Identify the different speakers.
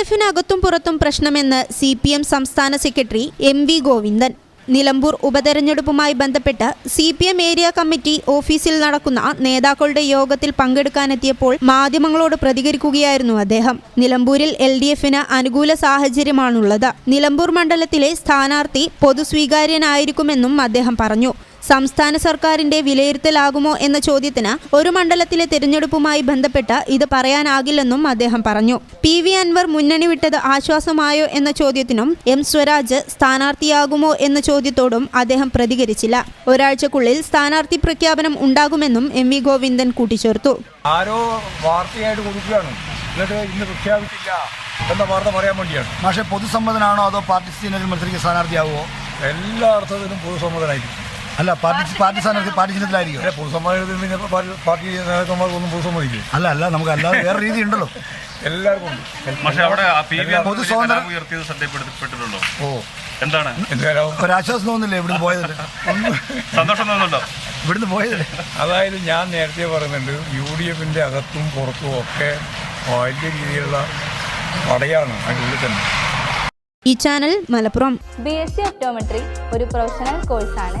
Speaker 1: എഫിനകത്തും പുറത്തും പ്രശ്നമെന്ന് C P M സംസ്ഥാന secretary M V Govindan. Nilambur ഉപതെരഞ്ഞെടുപ്പുമായി ബന്ധപ്പെട്ട് C P M area committee ഓഫീസിൽ നടക്കുന്ന നേതാക്കളുടെ യോഗത്തിൽ പങ്കെടുക്കാനെത്തിയപ്പോൾ മാധ്യമങ്ങളോട് പ്രതികരിക്കുകയായിരുന്നു അദ്ദേഹം. നിലമ്പൂരിൽ എൽ ഡി എഫിന് അനുകൂല സാഹചര്യമാണുള്ളത്. നിലമ്പൂർ മണ്ഡലത്തിലെ സ്ഥാനാർത്ഥി പൊതുസ്വീകാര്യനായിരിക്കുമെന്നും അദ്ദേഹം പറഞ്ഞു. സംസ്ഥാന സർക്കാരിന്റെ വിലയിരുത്തലാകുമോ എന്ന ചോദ്യത്തിന് ഒരു മണ്ഡലത്തിലെ തിരഞ്ഞെടുപ്പുമായി ബന്ധപ്പെട്ട് ഇത് പറയാനാകില്ലെന്നും അദ്ദേഹം പറഞ്ഞു. പി വി അൻവർ മുന്നണി വിട്ടത് ആശ്വാസമായോ എന്ന ചോദ്യത്തിനും എം സ്വരാജ് സ്ഥാനാർത്ഥിയാകുമോ എന്ന ചോദ്യത്തോടും അദ്ദേഹം പ്രതികരിച്ചില്ല. ഒരാഴ്ചക്കുള്ളിൽ സ്ഥാനാർത്ഥി പ്രഖ്യാപനം ഉണ്ടാകുമെന്നും എം വി ഗോവിന്ദൻ കൂട്ടിച്ചേർത്തു.
Speaker 2: ആരോ വാർത്തയായിട്ട് കൊടുക്കുകയാണ്. എന്നിട്ട് ഇന്ന് പ്രഖ്യാപിച്ചില്ല എന്ന വാർത്ത പറയാൻ വേണ്ടിയാണ്.
Speaker 3: പക്ഷേ പൊതുസമ്മതനാണോ അതോ പാർട്ടി സീനിയറിൽ മത്സരിക്കുന്ന സ്ഥാനാർത്ഥിയാവുമോ
Speaker 2: എല്ലാ അർത്ഥത്തിലും പൊതുസമ്മതനായിരിക്കും.
Speaker 3: അല്ല പാർട്ടി പാർട്ടി സ്ഥാനാർത്ഥി പാർട്ടി ചിഹ്നത്തിലായിരിക്കും
Speaker 2: അല്ലെ പൊതുസമ്മതത്തിൽ പിന്നെ പാർട്ടി പാർട്ടി നേതാക്കന്മാർക്കൊന്നും പൊതുസമ്മതിക്കില്ല?
Speaker 3: അല്ല അല്ല നമുക്ക് അല്ലാതെ വേറെ രീതി ഉണ്ടല്ലോ.
Speaker 2: എല്ലാവർക്കും ഉണ്ട്.
Speaker 4: അവിടെ
Speaker 3: പൊതു സ്വാതന്ത്ര്യം-
Speaker 4: ഉയർത്തിയത് ശ്രദ്ധപ്പെടുത്തിപ്പെട്ടിട്ടുണ്ടോ
Speaker 2: ഓ.
Speaker 4: എന്താണ്?
Speaker 3: ഒരാശ്വാസം തോന്നില്ലേ ഇവിടുന്ന് പോയതല്ലേ
Speaker 4: സന്തോഷം തോന്നുന്നുണ്ടോ?
Speaker 3: ഇവിടുന്ന് പോയതല്ലേ
Speaker 2: അതായത് ഞാൻ നേരത്തെ പറയുന്നുണ്ട് യു ഡി എഫിന്റെ അകത്തും പുറത്തും ഒക്കെ വലിയ രീതിയിലുള്ള പടയാണ് അതിനുള്ളിൽ തന്നെ.
Speaker 1: ഈ channel Malappuram.
Speaker 5: B S C optometry ഒരു പ്രൊഫഷണൽ കോഴ്സാണ്.